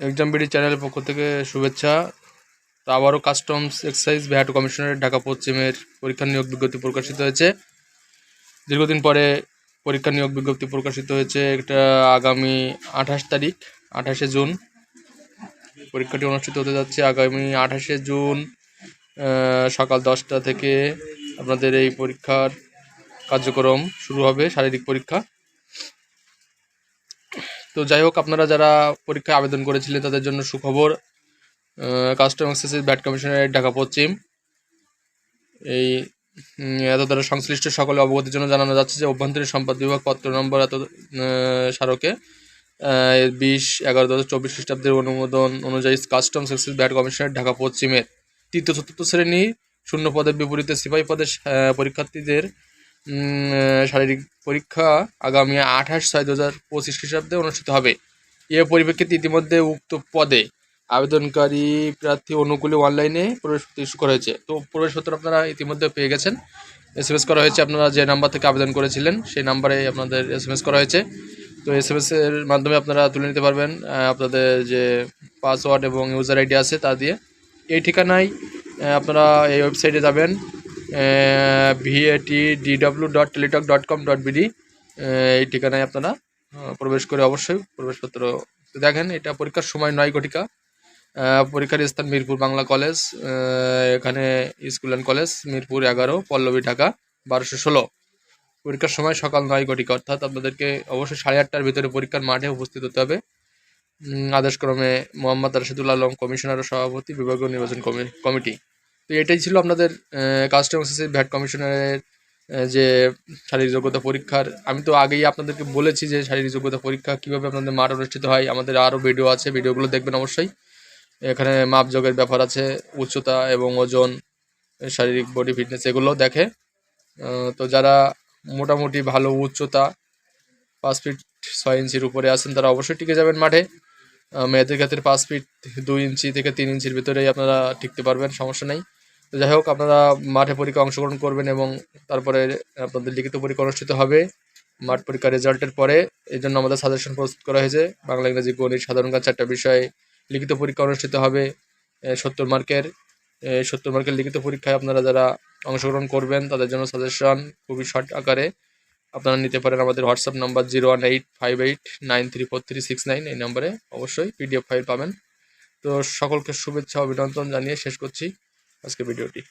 Exam BD চ্যানেলের পক্ষ থেকে শুভেচ্ছা। তো আবারও কাস্টমস এক্সাইজ ভ্যাট কমিশনের ঢাকা পশ্চিমের পরীক্ষা নিয়োগ বিজ্ঞপ্তি প্রকাশিত হয়েছে। দীর্ঘদিন পরে পরীক্ষা নিয়োগ বিজ্ঞপ্তি প্রকাশিত হয়েছে এটা আগামী আঠাশ তারিখ, আঠাশে জুন। পরীক্ষাটি অনুষ্ঠিত হতে যাচ্ছে আগামী আঠাশে জুন সকাল দশটা থেকে। আপনাদের এই পরীক্ষার কার্যক্রম শুরু হবে শারীরিক পরীক্ষা। তো যাই হোক, আপনারা যারা পরীক্ষায় আবেদন করেছিলেন, তাদের জন্য সুখবর। কাস্টম এক্সাইজ ব্যাট কমিশনের ঢাকা পশ্চিম এই এত দ্বারা সংশ্লিষ্ট সকলে অবগতির জন্য জানানো যাচ্ছে যে, অভ্যন্তরীণ সম্পদ বিভাগ পত্র নম্বর এত স্মারকে বিশ, এগারো দু হাজার চব্বিশ খ্রিস্টাব্দের অনুমোদন অনুযায়ী কাস্টমস এক্সাইজ ব্যাট কমিশনের ঢাকা পশ্চিমের তৃতীয় চতুর্থ শ্রেণি শূন্য পদের বিপরীতে সিপাহী পদের পরীক্ষার্থীদের শারীরিক পরীক্ষা আগামী আঠাশ ছয় দু হাজার পঁচিশ খ্রিস্টাব্দে অনুষ্ঠিত হবে। এর পরিপ্রেক্ষিতে ইতিমধ্যে উক্ত পদে আবেদনকারী প্রার্থী অনুকূলে অনলাইনে প্রবেশপত্র ইস্যু করা হয়েছে। তো প্রবেশপত্র আপনারা ইতিমধ্যে পেয়ে গেছেন। এস এম এস করা হয়েছে, আপনারা যে নাম্বার থেকে আবেদন করেছিলেন সেই নাম্বারে আপনাদের এস এম এস করা হয়েছে। তো এস এম এর মাধ্যমে আপনারা তুলে নিতে পারবেন আপনাদের যে পাসওয়ার্ড এবং ইউজার আইডি আছে তা দিয়ে। এই ঠিকানায় আপনারা এই ওয়েবসাইটে যাবেন VAT DW dot Teletalk dot com dot BD এই ঠিকানায় আপনারা প্রবেশ করে অবশ্যই প্রবেশপত্র দেখেন। এটা পরীক্ষার সময় নয় ঘটিকা। পরীক্ষার স্থান মিরপুর বাংলা কলেজ এখানে স্কুল অ্যান্ড কলেজ, মিরপুর এগারো, পল্লবী ঢাকা, বারোশো ষোলো। পরীক্ষার সময় সকাল নয় ঘটিকা, অর্থাৎ আপনাদেরকে অবশ্যই সাড়ে আটটার ভিতরে পরীক্ষার মাঠে উপস্থিত হতে হবে। আদেশক্রমে মোহাম্মদ রাশিদুল আলম, কমিশনার সভাপতি, বিভাগীয় নির্বাচন কমি- কমিটি। তো এটাই ছিল আপনাদের কাস্টম ভ্যাট কমিশনারের যে শারীরিক যোগ্যতা পরীক্ষার। আমি তো আগেই আপনাদেরকে বলেছি যে শারীরিক যোগ্যতা পরীক্ষা কীভাবে আপনাদের মাঠ অনুষ্ঠিত হয়। আমাদের আরও ভিডিও আছে ভিডিওগুলো দেখবেন অবশ্যই। এখানে মাপযোগের ব্যাপার আছে, উচ্চতা এবং ওজন, শারীরিক বডি ফিটনেস এগুলো দেখে। তো যারা মোটামুটি ভালো উচ্চতা, পাঁচ ফিট ছয় ইঞ্চির উপরে আছেন, তারা অবশ্যই টিকে যাবেন মাঠে। মেয়েদের ক্ষেত্রে পাঁচ ফিট দুই ইঞ্চি থেকে তিন ইঞ্চির ভিতরেই আপনারা টিকতে পারবেন, সমস্যা নেই। তো যাই হোক, আপনারা মাঠে পরীক্ষা অংশগ্রহণ করবেন এবং তারপরে আপনাদের লিখিত পরীক্ষা অনুষ্ঠিত হবে। মাঠ পরীক্ষার রেজাল্টের পরে এই জন্য আমাদের সাজেশন প্রস্তুত করা হয়েছে। বাংলা, ইংরেজি, গণিত, সাধারণ জ্ঞান চারটা বিষয়ে লিখিত পরীক্ষা অনুষ্ঠিত হবে সত্তর মার্কের সত্তর মার্কের লিখিত পরীক্ষায় আপনারা যারা অংশগ্রহণ করবেন, তাদের জন্য সাজেশন খুবই শর্ট আকারে। আপনারা নিতে পারেন আমাদের WhatsApp number zero one eight five eight nine three four three six nine এই নম্বরে অবশ্যই পিডিএফ ফাইল পাবেন। তো সকলকে শুভেচ্ছা, অভিনন্দন জানিয়ে শেষ করছি। আজকে ভিডিওটি